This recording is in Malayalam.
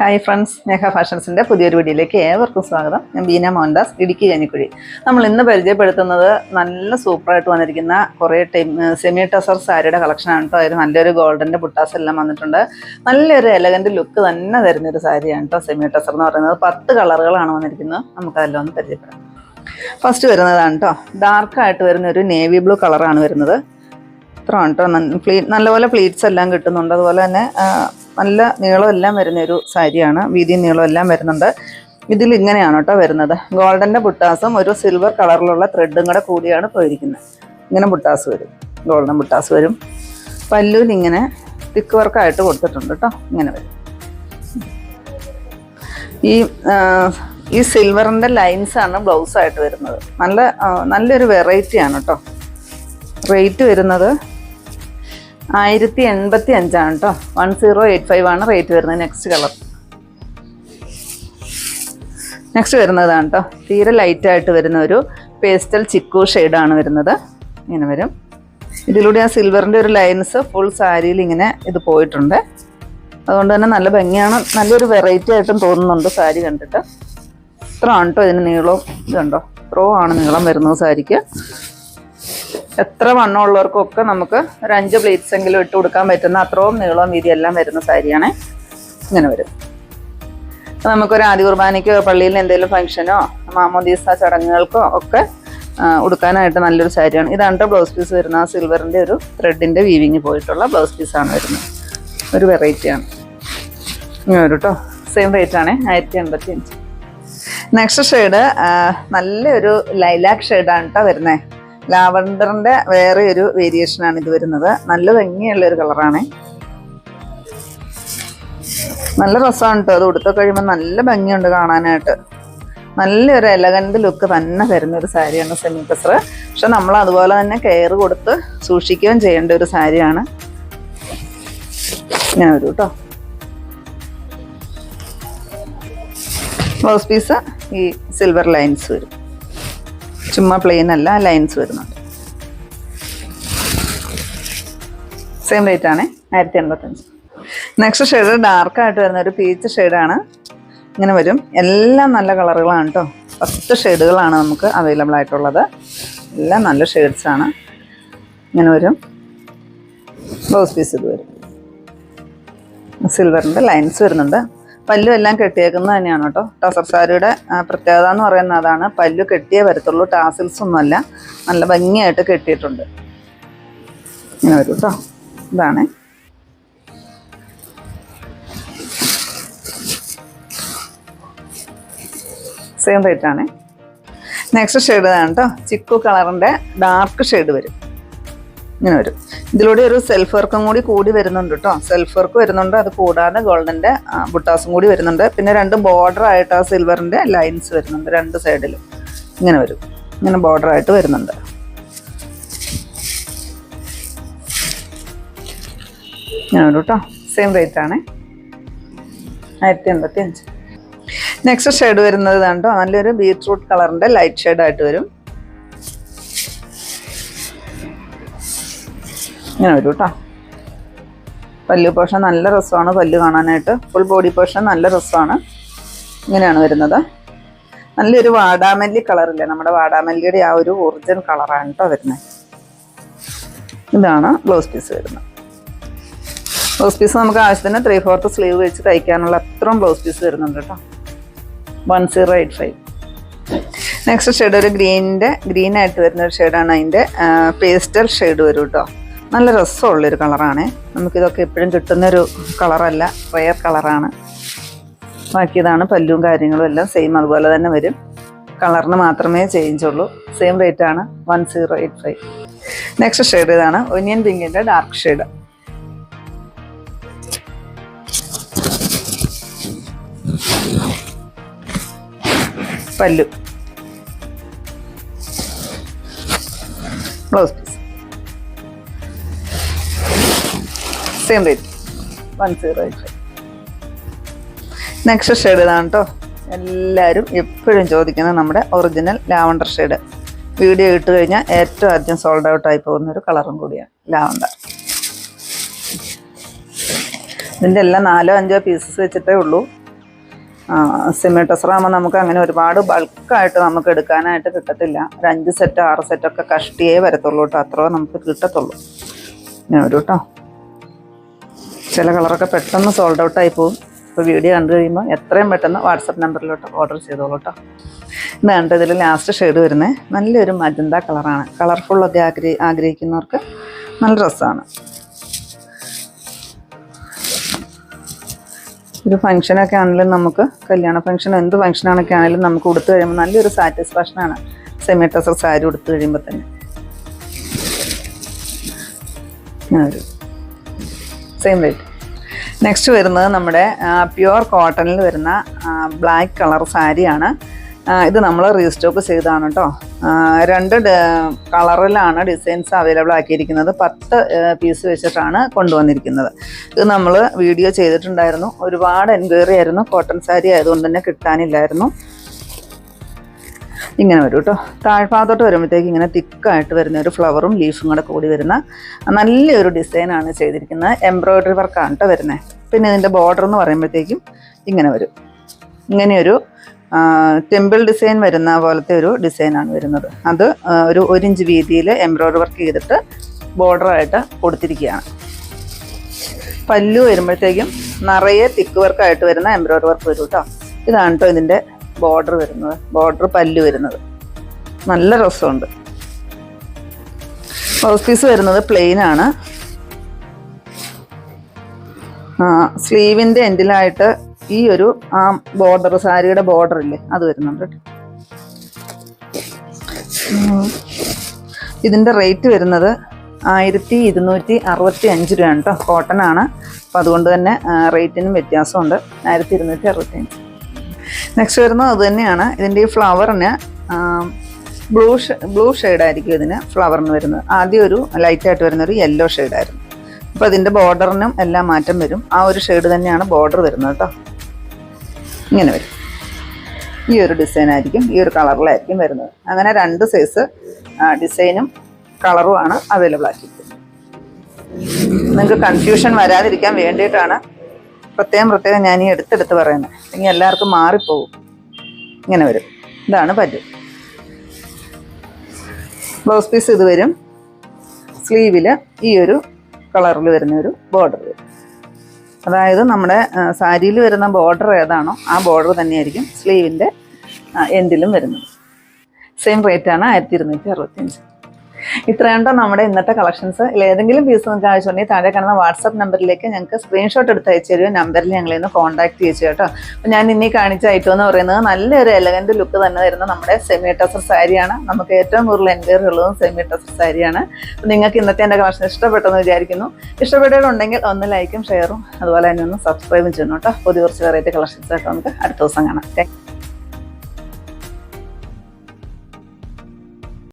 ഹായ് ഫ്രണ്ട്സ് സ്നേഹ ഫാഷൻസിന്റെ പുതിയൊരു വീഡിയോയിലേക്ക് ഏവർക്കും സ്വാഗതം. ഞാൻ ബീന മോഹൻദാസ് ഇടുക്കി കഞ്ഞിക്കുഴി. നമ്മൾ ഇന്ന് പരിചയപ്പെടുത്തുന്നത് നല്ല സൂപ്പറായിട്ട് വന്നിരിക്കുന്ന കുറേ ടൈം സെമി ടസർ സാരിയുടെ കളക്ഷനാണ് കേട്ടോ അതിൽ നല്ലൊരു ഗോൾഡന്റെ ബുട്ടാസ് എല്ലാം വന്നിട്ടുണ്ട്. നല്ലൊരു എലഗന്റ് ലുക്ക് തന്നെ തരുന്നൊരു സാരിയാണ് കേട്ടോ സെമി ടസർ എന്ന് പറയുന്നത്. പത്ത് കളറുകളാണ് വന്നിരിക്കുന്നത്. നമുക്കതെല്ലാം ഒന്ന് പരിചയപ്പെടാം. ഫസ്റ്റ് വരുന്നതാണ് കേട്ടോ ഡാർക്കായിട്ട് വരുന്ന ഒരു നേവി ബ്ലൂ കളറാണ് വരുന്നത്. ഇത്രയാണ് കേട്ടോ പ്ലീ നല്ലപോലെ പ്ലീറ്റ്സ് എല്ലാം കിട്ടുന്നുണ്ട്. അതുപോലെ തന്നെ നല്ല നീളം എല്ലാം വരുന്ന ഒരു സാരിയാണ്. വീതി നീളം എല്ലാം വരുന്നുണ്ട്. ഇതിൽ ഇങ്ങനെയാണ് കേട്ടോ വരുന്നത്. ഗോൾഡന്റെ ബുട്ടാസും ഒരു സിൽവർ കളറിലുള്ള ത്രെഡും കൂടെ കൂടിയാണ് പോയിരിക്കുന്നത്. ഇങ്ങനെ ബുട്ടാസ് വരും. ഗോൾഡൻ ബുട്ടാസ് വരും. പല്ലുവിൽ ഇങ്ങനെ തിക്ക് വർക്കായിട്ട് കൊടുത്തിട്ടുണ്ട് കേട്ടോ. ഇങ്ങനെ വരും. ഈ ഈ സിൽവറിന്റെ ലൈൻസാണ് ബ്ലൗസായിട്ട് വരുന്നത്. നല്ല നല്ലൊരു വെറൈറ്റിയാണ് കേട്ടോ. റേറ്റ് വരുന്നത് ആയിരത്തി എൺപത്തി അഞ്ചാണ് കേട്ടോ വൺ സീറോ എയ്റ്റ് ഫൈവ് ആണ് റേറ്റ് വരുന്നത്. നെക്സ്റ്റ് കളർ നെക്സ്റ്റ് വരുന്നതാണ് കേട്ടോ തീരെ ലൈറ്റായിട്ട് വരുന്ന ഒരു പേസ്റ്റൽ ചിക്കു ഷെയ്ഡാണ് വരുന്നത്. ഇങ്ങനെ വരും. ഇതിലൂടെ ആ സിൽവറിന്റെ ഒരു ലൈൻസ് ഫുൾ സാരിയിൽ ഇങ്ങനെ ഇത് പോയിട്ടുണ്ട്. അതുകൊണ്ട് തന്നെ നല്ല ഭംഗിയാണ്. നല്ലൊരു വെറൈറ്റി ആയിട്ടും തോന്നുന്നുണ്ട് സാരി കണ്ടിട്ട്. ഇത്ര ആണ് കേട്ടോ ഇതിന് നീളവും. ഇതുണ്ടോ? ഇത്രോ ആണ് നീളം വരുന്നത് സാരിക്ക് എത്ര വണ്ണമുള്ളവർക്കൊക്കെ നമുക്ക് ഒരു അഞ്ച് പ്ലേറ്റ്സ് എങ്കിലും ഇട്ട് കൊടുക്കാൻ പറ്റുന്ന അത്രയും നീളവും വീതി എല്ലാം വരുന്ന സാരിയാണ് ഇങ്ങനെ വരും. നമുക്കൊരു ആദ്യ കുർബാനയ്ക്കോ പള്ളിയിൽ എന്തെങ്കിലും ഫംഗ്ഷനോ മാമോദീസ ചടങ്ങുകൾക്കോ ഒക്കെ ഉടുക്കാനായിട്ട് നല്ലൊരു സാരിയാണ്. ഇതാണ് ബ്ലൗസ് പീസ് വരുന്ന ആ സിൽവറിന്റെ ഒരു ത്രെഡിന്റെ വീവിങ് പോയിട്ടുള്ള ബ്ലൗസ് പീസാണ് വരുന്നത്. ഒരു വെറൈറ്റിയാണ് ഇങ്ങനെ വരും കേട്ടോ സെയിം റേറ്റ് ആണ്. ആയിരത്തി എൺപത്തി അഞ്ച് നെക്സ്റ്റ് ഷെയ്ഡ് നല്ലൊരു ലൈലാക്ക് ഷെയ്ഡാണ് കേട്ടോ വരുന്നത്. ലാവണ്ടറിന്റെ വേറെ ഒരു വേരിയേഷൻ ആണ് ഇത് വരുന്നത്. നല്ല ഭംഗിയുള്ള ഒരു കളറാണ് നല്ല രസമാണ് കേട്ടോ അത് ഉടുത്ത കഴിയുമ്പോൾ നല്ല ഭംഗിയുണ്ട് കാണാനായിട്ട്. നല്ലൊരു എലഗന്റ് ലുക്ക് തന്നെ തരുന്ന ഒരു സാരിയാണ് സെമി കസർ പക്ഷെ നമ്മൾ അതുപോലെ തന്നെ കെയർ കൊടുത്ത് സൂക്ഷിക്കുകയും ചെയ്യേണ്ട ഒരു സാരിയാണ്. ഞാൻ വരൂ കേട്ടോ ബ്ലൗസ് പീസ് ഈ സിൽവർ ലൈൻസ് വരും. ചുമ്മാ പ്ലെയിൻ അല്ല ലൈൻസ് വരുന്നുണ്ട്. സെയിം റേറ്റ് ആണ് ആയിരത്തി എൺപത്തഞ്ച് നെക്സ്റ്റ് ഷെയ്ഡ് ഡാർക്ക് ആയിട്ട് വരുന്ന ഒരു പീച്ച് ഷെയ്ഡാണ് ഇങ്ങനെ വരും. എല്ലാം നല്ല കളറുകളാണ് കേട്ടോ പത്ത് ഷെയ്ഡുകളാണ് നമുക്ക് അവൈലബിൾ ആയിട്ടുള്ളത്. എല്ലാം നല്ല ഷെയ്ഡ്സ് ആണ്. ഇങ്ങനെ വരും. ബ്ലൗസ് പീസ് ഇത് വരും. സിൽവറിന്റെ ലൈൻസ് വരുന്നുണ്ട്. പല്ലു എല്ലാം കെട്ടിയേക്കുന്നത് തന്നെയാണ് കേട്ടോ. ടസർ സാരിയുടെ പ്രത്യേകത എന്ന് പറയുന്നത് അതാണ്. പല്ലു കെട്ടിയേ വരത്തുള്ളൂ ടാസിൽസ് ഒന്നുമല്ല. നല്ല ഭംഗിയായിട്ട് കെട്ടിയിട്ടുണ്ട്. ഇങ്ങനെ വരും കേട്ടോ ഇതാണ്. സെയിം റേറ്റ് ആണ്. നെക്സ്റ്റ് ഷെയ്ഡ് ഇതാണ് കേട്ടോ ചിക്കു കളറിന്റെ ഡാർക്ക് ഷെയ്ഡ് വരും. ഇങ്ങനെ വരും. ഇതിലൂടെ ഒരു സെൽഫ് വർക്കും കൂടി കൂടി വരുന്നുണ്ട് കേട്ടോ സെൽഫ് വർക്ക് വരുന്നുണ്ട് അത് കൂടാതെ ഗോൾഡന്റെ ബുട്ടാസും കൂടി വരുന്നുണ്ട്. പിന്നെ രണ്ട് ബോർഡർ ആയിട്ട് ആ സിൽവറിന്റെ ലൈൻസ് വരുന്നുണ്ട് രണ്ട് സൈഡിലും ഇങ്ങനെ വരും. ഇങ്ങനെ ബോർഡർ ആയിട്ട് വരുന്നുണ്ട്. ഇങ്ങനെ വരും കേട്ടോ സെയിം റേറ്റ് ആണ്. ആയിരത്തി എൺപത്തി അഞ്ച് നെക്സ്റ്റ് ഷെയ്ഡ് വരുന്നത് കണ്ടോ? നല്ലൊരു ബീറ്റ്റൂട്ട് കളറിന്റെ ലൈറ്റ് ഷെയ്ഡായിട്ട് വരും. ഇങ്ങനെ വരും കേട്ടോ പല്ലു പോഷൻ നല്ല രസമാണ് പല്ല് കാണാനായിട്ട്. ഫുൾ ബോഡി പോഷൻ നല്ല രസമാണ്. ഇങ്ങനെയാണ് വരുന്നത്. നല്ലൊരു വാടാമല്ലി കളറില്ലേ നമ്മുടെ വാടാമല്ലിയുടെ ആ ഒരു ഒറിജിനൽ കളറാണ് കേട്ടോ വരുന്നത് ഇതാണ് ബ്ലൗസ് പീസ് വരുന്നത്. ബ്ലൗസ് പീസ് നമുക്ക് ആവശ്യത്തിന് ത്രീ ഫോർത്ത് സ്ലീവ് വെച്ച് തയ്ക്കാനുള്ള അത്രയും ബ്ലൗസ് പീസ് വരുന്നുണ്ട് കേട്ടോ one zero eight five next shade ഒരു ഗ്രീനിന്റെ ഗ്രീൻ ആയിട്ട് വരുന്ന ഒരു ഷെയ്ഡാണ് അതിന്റെ പേസ്റ്റൽ ഷെയ്ഡ് വരും കേട്ടോ നല്ല രസമുള്ളൊരു കളറാണ്. നമുക്കിതൊക്കെ എപ്പോഴും കിട്ടുന്നൊരു കളറല്ല റയർ കളറാണ്. ബാക്കി ഇതാണ് പല്ലും കാര്യങ്ങളും എല്ലാം സെയിം അതുപോലെ തന്നെ വരും. കളറിന് മാത്രമേ ചേഞ്ച് ഉള്ളൂ സെയിം റേറ്റ് ആണ് one zero eight five. Next shade ഇതാണ് onion പിങ്കിന്റെ dark shade. Pallu. Blouse piece. Same rate one zero next shade ഇതാണ് കേട്ടോ എല്ലാവരും എപ്പോഴും ചോദിക്കുന്നത് നമ്മുടെ ഒറിജിനൽ ലാവണ്ടർ ഷെയ്ഡ് വീഡിയോ ഇട്ട് കഴിഞ്ഞാൽ ഏറ്റവും ആദ്യം സോൾഡ് ഔട്ട് ആയി പോകുന്ന ഒരു കളറും കൂടിയാണ് ലാവണ്ടർ ഇതിന്റെ എല്ലാം നാലോ അഞ്ചോ പീസസ് വെച്ചിട്ടേ ഉള്ളൂ. സിമിട്ടസറാകുമ്പോൾ നമുക്ക് അങ്ങനെ ഒരുപാട് ബൾക്കായിട്ട് നമുക്ക് എടുക്കാനായിട്ട് കിട്ടത്തില്ല. ഒരു അഞ്ച് സെറ്റ് ആറ് സെറ്റൊക്കെ കഷ്ടിയേ വരത്തുള്ളൂ കേട്ടോ അത്രയോ നമുക്ക് കിട്ടത്തുള്ളൂ. ഞാൻ ഒരു കേട്ടോ ചില കളറൊക്കെ പെട്ടെന്ന് സോൾഡ് ഔട്ട് ആയി പോകും. ഇപ്പോൾ വീഡിയോ കണ്ടു കഴിയുമ്പോൾ എത്രയും പെട്ടെന്ന് വാട്സപ്പ് നമ്പറിലോട്ട് ഓർഡർ ചെയ്തോളൂ കേട്ടോ ഇതാണ് ഇതിൽ ലാസ്റ്റ് ഷെയ്ഡ് വരുന്നത് നല്ലൊരു മജന്ത കളറാണ് കളർഫുള്ളൊക്കെ ആഗ്രഹി ആഗ്രഹിക്കുന്നവർക്ക് നല്ല രസമാണ് ഒരു ഫംഗ്ഷനൊക്കെ ആണെങ്കിലും നമുക്ക് കല്യാണ ഫംഗ്ഷൻ എന്ത് ഫംഗ്ഷനാണൊക്കെ ആണെങ്കിലും നമുക്ക് കൊടുത്തു കഴിയുമ്പോൾ നല്ലൊരു സാറ്റിസ്ഫാക്ഷനാണ് സെമി ടസർ സാരി ഉടുത്തു കഴിയുമ്പോൾ തന്നെ. ഒരു സെയിം റേറ്റ് നെക്സ്റ്റ് വരുന്നത് നമ്മുടെ പ്യുവർ കോട്ടണിൽ വരുന്ന ബ്ലാക്ക് കളർ സാരിയാണ്. ഇത് നമ്മൾ റീസ്റ്റോക്ക് ചെയ്താണ് കേട്ടോ രണ്ട് കളറിലാണ് ഡിസൈൻസ് അവൈലബിൾ ആക്കിയിരിക്കുന്നത്. പത്ത് പീസ് വെച്ചിട്ടാണ് കൊണ്ടുവന്നിരിക്കുന്നത്. ഇത് നമ്മൾ വീഡിയോ ചെയ്തിട്ടുണ്ടായിരുന്നു. ഒരുപാട് എൻക്വയറി ആയിരുന്നു. കോട്ടൺ സാരി ആയതുകൊണ്ട് തന്നെ കിട്ടാനില്ലായിരുന്നു. ഇങ്ങനെ വരും കേട്ടോ. താഴ്ഭാഗത്തോട്ട് വരുമ്പോഴത്തേക്ക് ഇങ്ങനെ തിക്കായിട്ട് വരുന്ന ഒരു ഫ്ലവറും ലീഫും കൂടെ കൂടി വരുന്ന നല്ലൊരു ഡിസൈനാണ് ചെയ്തിരിക്കുന്നത്. എംബ്രോയ്ഡറി വർക്കാണ് കേട്ടോ വരുന്നത് പിന്നെ ഇതിന്റെ ബോർഡർ എന്ന് പറയുമ്പോഴത്തേക്കും ഇങ്ങനെ വരും. ഇങ്ങനെയൊരു ടെമ്പിൾ ഡിസൈൻ വരുന്ന പോലത്തെ ഒരു ഡിസൈനാണ് വരുന്നത്. അത് ഒരു ഒരു ഇഞ്ച് വീതിയിൽ എംബ്രോയ്ഡറി വർക്ക് ചെയ്തിട്ട് ബോർഡറായിട്ട് കൊടുത്തിരിക്കുകയാണ്. പല്ലു വരുമ്പോഴത്തേക്കും നിറയെ തിക്ക് വർക്കായിട്ട് വരുന്ന എംബ്രോയ്ഡറി വർക്ക് വരും കേട്ടോ ഇതാണ് കേട്ടോ ഇതിന്റെ ബോർഡർ വരുന്നത് ബോർഡർ പല്ല് വരുന്നത്. നല്ല രസമുണ്ട്. ബ്ലൗസ് പീസ് വരുന്നത് പ്ലെയിൻ ആണ്. ആ സ്ലീവിന്റെ എൻഡിലായിട്ട് ഈ ഒരു ആ ബോർഡർ സാരിയുടെ ബോർഡർ ഇല്ലേ അത് വരുന്നുണ്ട് ഇതിന്റെ റേറ്റ് വരുന്നത് ആയിരത്തി ഇരുന്നൂറ്റി അറുപത്തി അഞ്ച് രൂപയാണ് കേട്ടോ. കോട്ടൺ ആണ്. അപ്പം അതുകൊണ്ട് തന്നെ റേറ്റിനും വ്യത്യാസമുണ്ട്. ആയിരത്തി ഇരുന്നൂറ്റി അറുപത്തി അഞ്ച്. നെക്സ്റ്റ് വരുന്നത് അത് തന്നെയാണ്. ഇതിന്റെ ഈ ഫ്ലവറിന് ബ്ലൂ ബ്ലൂ ഷെയ്ഡായിരിക്കും ഇതിന് ഫ്ലവറിന് വരുന്നത്. ആദ്യം ഒരു ലൈറ്റായിട്ട് വരുന്ന ഒരു യെല്ലോ ഷെയ്ഡായിരുന്നു അപ്പോൾ അതിന്റെ ബോർഡറിനും എല്ലാം മാറ്റം വരും. ആ ഒരു ഷെയ്ഡ് തന്നെയാണ് ബോർഡർ വരുന്നത് കേട്ടോ. ഇങ്ങനെ വരും. ഈ ഒരു ഡിസൈൻ ആയിരിക്കും ഈ ഒരു കളറിലായിരിക്കും വരുന്നത്. അങ്ങനെ രണ്ട് സൈസ് ഡിസൈനും കളറുമാണ് അവൈലബിൾ ആക്കിയിരിക്കുന്നത്. നിങ്ങൾക്ക് കൺഫ്യൂഷൻ വരാതിരിക്കാൻ വേണ്ടിയിട്ടാണ് പ്രത്യേകം പ്രത്യേകം ഞാൻ ഈ എടുത്തെടുത്ത് പറയുന്നത് അല്ലെങ്കിൽ എല്ലാവർക്കും മാറിപ്പോകും ഇങ്ങനെ വരും. ഇതാണ് പല്ല് ബ്ലൗസ് പീസ് ഇത് വരും. സ്ലീവിൽ ഈ ഒരു കളറിൽ വരുന്ന ഒരു ബോർഡർ വരും. അതായത് നമ്മുടെ സാരിയിൽ വരുന്ന ബോർഡർ ഏതാണോ ആ ബോർഡർ തന്നെയായിരിക്കും സ്ലീവിന്റെ എൻഡിലും വരുന്നത്. സെയിം റേറ്റാണ് ആയിരത്തി ഇരുന്നൂറ്റി അറുപത്തിയഞ്ച്. ഇത്രയുണ്ടോ നമ്മുടെ ഇന്നത്തെ കളക്ഷൻസ് ഏതെങ്കിലും പീസ് നിങ്ങൾക്ക് ആവശ്യമുണ്ടെങ്കിൽ താഴെ കാണുന്ന വാട്സപ്പ് നമ്പറിലേക്ക് ഞങ്ങൾക്ക് സ്ക്രീൻഷോട്ട് എടുത്ത് അയച്ചു തരുമോ നമ്പറിൽ ഞങ്ങളെ ഒന്ന് കോൺടാക്ട് ചെയ്യിച്ചു കേട്ടോ. അപ്പോൾ ഞാൻ ഇനി കാണിച്ച ഐറ്റം എന്ന് പറയുന്നത് നല്ലൊരു എലഗന്റ് ലുക്ക് തന്നെ തരുന്ന നമ്മുടെ സെമി ടസർ സാരിയാണ് നമുക്ക് ഏറ്റവും കൂടുതൽ എൻക്വയറി ഉള്ളതും സെമി ടസർ സാരിയാണ് അപ്പോൾ നിങ്ങൾക്ക് ഇന്നത്തെ എന്റെ കളക്ഷൻ ഇഷ്ടപ്പെട്ടെന്ന് വിചാരിക്കുന്നു. ഇഷ്ടപ്പെട്ടിട്ടുണ്ടെങ്കിൽ ഒന്ന് ലൈക്കും ഷെയറും അതുപോലെ തന്നെ ഒന്ന് സബ്സ്ക്രൈബും ചെയ്യണം കേട്ടോ. പുതിയ കുറച്ച് വെറൈറ്റി കളക്ഷൻസ് ആയിട്ട് നമുക്ക് അടുത്ത ദിവസം കാണാം. താങ്ക്